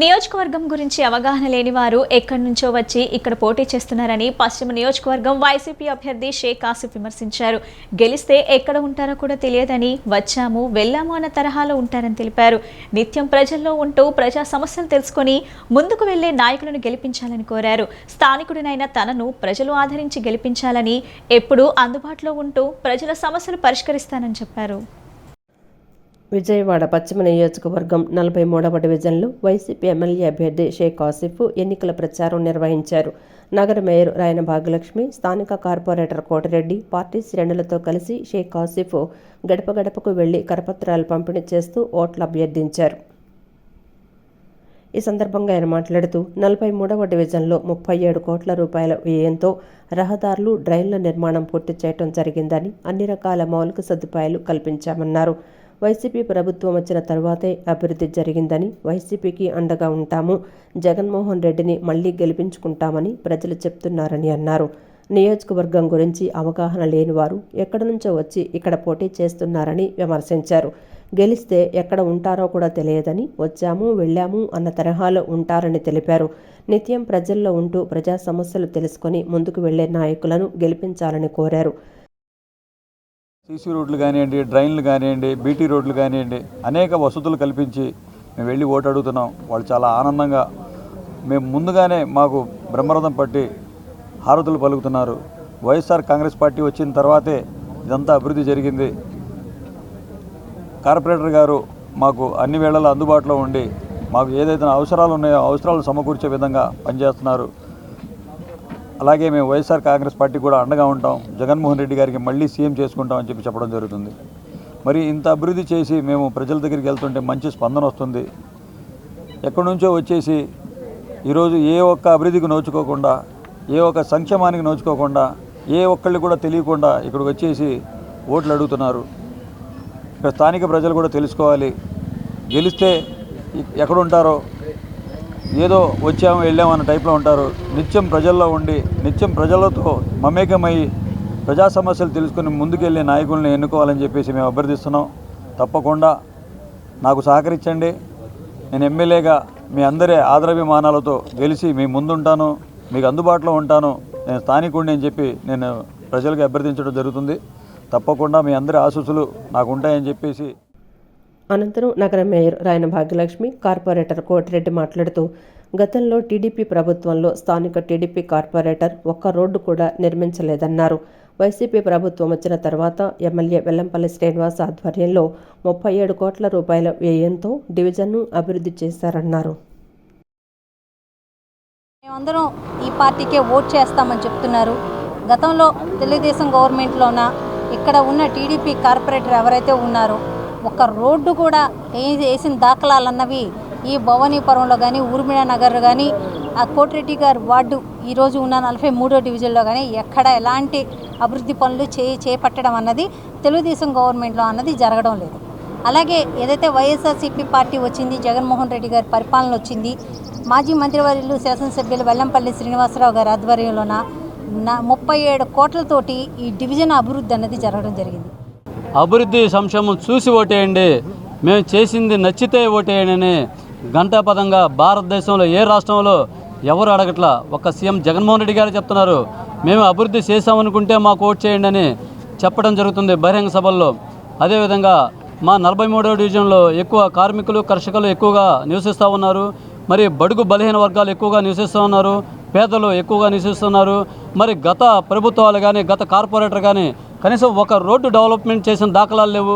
నియోజకవర్గం గురించి అవగాహన లేని వారు ఎక్కడి నుంచో వచ్చి ఇక్కడ పోటీ చేస్తున్నారని పశ్చిమ నియోజకవర్గం వైసీపీ అభ్యర్థి షేక్ ఆసిఫ్ విమర్శించారు. గెలిస్తే ఎక్కడ ఉంటారో కూడా తెలియదని వచ్చాము వెళ్ళాము అన్న తరహాలో ఉంటారని తెలిపారు. నిత్యం ప్రజల్లో ఉంటూ ప్రజా సమస్యలు తెలుసుకొని ముందుకు వెళ్ళే నాయకులను గెలిపించాలని కోరారు. స్థానికుడినైన తనను ప్రజలు ఆదరించి గెలిపించాలని ఎప్పుడూ అందుబాటులో ఉంటూ ప్రజల సమస్యలు పరిష్కరిస్తానని చెప్పారు. విజయవాడ పశ్చిమ నియోజకవర్గం నలభై మూడవ డివిజన్లో వైసీపీ ఎమ్మెల్యే అభ్యర్థి షేక్ ఆసిఫ్ ఎన్నికల ప్రచారం నిర్వహించారు. నగర మేయర్ రాయన భాగ్యలక్ష్మి స్థానిక కార్పొరేటర్ కోటిరెడ్డి పార్టీ శ్రేణులతో కలిసి షేక్ ఆసిఫ్ గడప గడపకు వెళ్ళి కరపత్రాలు పంపిణీ చేస్తూ ఓట్లు అభ్యర్థించారు. ఈ సందర్భంగా ఆయన మాట్లాడుతూ నలభై మూడవ డివిజన్లో ముప్పై ఏడు కోట్ల రూపాయల వ్యయంతో రహదారులు డ్రైన్ల నిర్మాణం పూర్తి చేయడం జరిగిందని అన్ని రకాల మౌలిక సదుపాయాలు కల్పించామన్నారు. వైసీపీ ప్రభుత్వం వచ్చిన తర్వాతే అభివృద్ధి జరిగిందని వైసీపీకి అండగా ఉంటాము. జగన్మోహన్ రెడ్డిని మళ్ళీ గెలిపించుకుంటామని ప్రజలు చెప్తున్నారని అన్నారు. నియోజకవర్గం గురించి అవగాహన లేని వారు ఎక్కడి నుంచో వచ్చి ఇక్కడ పోటీ చేస్తున్నారని విమర్శించారు. గెలిస్తే ఎక్కడ ఉంటారో కూడా తెలియదని వచ్చాము వెళ్ళాము అన్న తరహాలో ఉంటారని తెలిపారు. నిత్యం ప్రజల్లో ఉంటూ ప్రజా సమస్యలు తెలుసుకొని ముందుకు వెళ్ళే నాయకులను గెలిపించాలని కోరారు. సీసీ రోడ్లు కానివ్వండి డ్రైన్లు కానివ్వండి బీటీ రోడ్లు కానివ్వండి అనేక వసతులు కల్పించి మేము వెళ్ళి ఓటు అడుగుతున్నాం. వాళ్ళు చాలా ఆనందంగా మేము ముందుగానే మాకు బ్రహ్మరథం పట్టి హారతులు పలుకుతున్నారు. వైఎస్ఆర్ కాంగ్రెస్ పార్టీ వచ్చిన తర్వాతే ఇదంతా అభివృద్ధి జరిగింది. కార్పొరేటర్ గారు మాకు అన్ని వేళలా అందుబాటులో ఉండి మాకు ఏదైతే అవసరాలు ఉన్నాయో అవసరాలు సమకూర్చే విధంగా పనిచేస్తున్నారు. అలాగే మేము వైఎస్ఆర్ కాంగ్రెస్ పార్టీ కూడా అండగా ఉంటాం. జగన్మోహన్ రెడ్డి గారికి మళ్ళీ సీఎం చేసుకుంటాం అని చెప్పి చెప్పడం జరుగుతుంది. మరి ఇంత అభివృద్ధి చేసి మేము ప్రజల దగ్గరికి వెళ్తుంటే మంచి స్పందన వస్తుంది. ఎక్కడి నుంచో వచ్చేసి ఈరోజు ఏ ఒక్క అభివృద్ధికి నోచుకోకుండా ఏ ఒక్క సంక్షేమానికి నోచుకోకుండా ఏ ఒక్కళ్ళు కూడా తెలియకుండా ఇక్కడికి వచ్చేసి ఓట్లు అడుగుతున్నారు. ఇక్కడ స్థానిక ప్రజలు కూడా తెలుసుకోవాలి. గెలిస్తే ఎక్కడుంటారో ఎక్కడ ఉంటారో ఏదో వచ్చాము వెళ్ళాము అన్న టైప్లో ఉంటారు. నిత్యం ప్రజల్లో ఉండి నిత్యం ప్రజలతో మమేకమై ప్రజా సమస్యలు తెలుసుకుని ముందుకెళ్ళే నాయకుల్ని ఎన్నుకోవాలని చెప్పేసి మేము అభ్యర్థిస్తున్నాం. తప్పకుండా నాకు సహకరించండి. నేను ఎమ్మెల్యేగా మీ అందరి ఆదరాభిమానాలతో గెలిచి మీ ముందుంటాను మీకు అందుబాటులో ఉంటాను. నేను స్థానికుడిని అని చెప్పి నేను ప్రజలకు అభ్యర్థించడం జరుగుతుంది. తప్పకుండా మీ అందరి ఆశీస్సులు నాకు ఉంటాయని చెప్పేసి అనంతరం నగర మేయర్ రాయన భాగ్యలక్ష్మి కార్పొరేటర్ కోటిరెడ్డి మాట్లాడుతూ గతంలో టీడీపీ ప్రభుత్వంలో స్థానిక టీడీపీ కార్పొరేటర్ ఒక్క రోడ్డు కూడా నిర్మించలేదన్నారు. వైసీపీ ప్రభుత్వం వచ్చిన తర్వాత ఎమ్మెల్యే వెల్లంపల్లి శ్రీనివాస్ ఆధ్వర్యంలో ముప్పై ఏడు కోట్ల రూపాయల వ్యయంతో డివిజన్ను అభివృద్ధి చేశారన్నారు. మేమందరం ఈ పార్టీకే ఓట్ చేస్తామని చెప్తున్నారు. గతంలో తెలుగుదేశం గవర్నమెంట్లోన ఇక్కడ ఉన్న టీడీపీ కార్పొరేటర్ ఎవరైతే ఉన్నారో ఒక రోడ్డు కూడా వేసిన దాఖలాలన్నవి ఈ భవానీపురంలో కానీ ఊర్మిళ నగర్ కానీ ఆ కోటిరెడ్డి గారి వార్డు ఈరోజు ఉన్న నలభై మూడో డివిజన్లో కానీ ఎక్కడ ఎలాంటి అభివృద్ధి పనులు చే చేపట్టడం అన్నది తెలుగుదేశం గవర్నమెంట్లో అన్నది జరగడం లేదు. అలాగే ఏదైతే వైఎస్ఆర్సీపీ పార్టీ వచ్చింది జగన్మోహన్ రెడ్డి గారి పరిపాలన వచ్చింది మాజీ మంత్రివర్యులు శాసనసభ్యులు వెల్లంపల్లి శ్రీనివాసరావు గారి ఆధ్వర్యంలోన ముప్పై ఏడు కోట్లతోటి ఈ డివిజన్ అభివృద్ధి అన్నది జరగడం జరిగింది. అభివృద్ధి సంక్షేమం చూసి ఓటేయండి. మేము చేసింది నచ్చితే ఓటేయండి అని భారతదేశంలో ఏ రాష్ట్రంలో ఎవరు అడగట్లా? ఒక సీఎం జగన్మోహన్ రెడ్డి గారు చెప్తున్నారు. మేము అభివృద్ధి చేసామనుకుంటే మాకు ఓట్ చేయండి అని చెప్పడం జరుగుతుంది బహిరంగ సభల్లో. అదేవిధంగా మా నలభై మూడవ డివిజన్లో ఎక్కువ కార్మికులు కర్షకులు ఎక్కువగా నివసిస్తూ ఉన్నారు. మరి బడుగు బలహీన వర్గాలు ఎక్కువగా నివసిస్తూ ఉన్నారు. పేదలు ఎక్కువగా నివసిస్తున్నారు. మరి గత ప్రభుత్వాలు కానీ గత కార్పొరేటర్ కానీ కనీసం ఒక రోడ్డు డెవలప్మెంట్ చేసిన దాఖలాలు లేవు.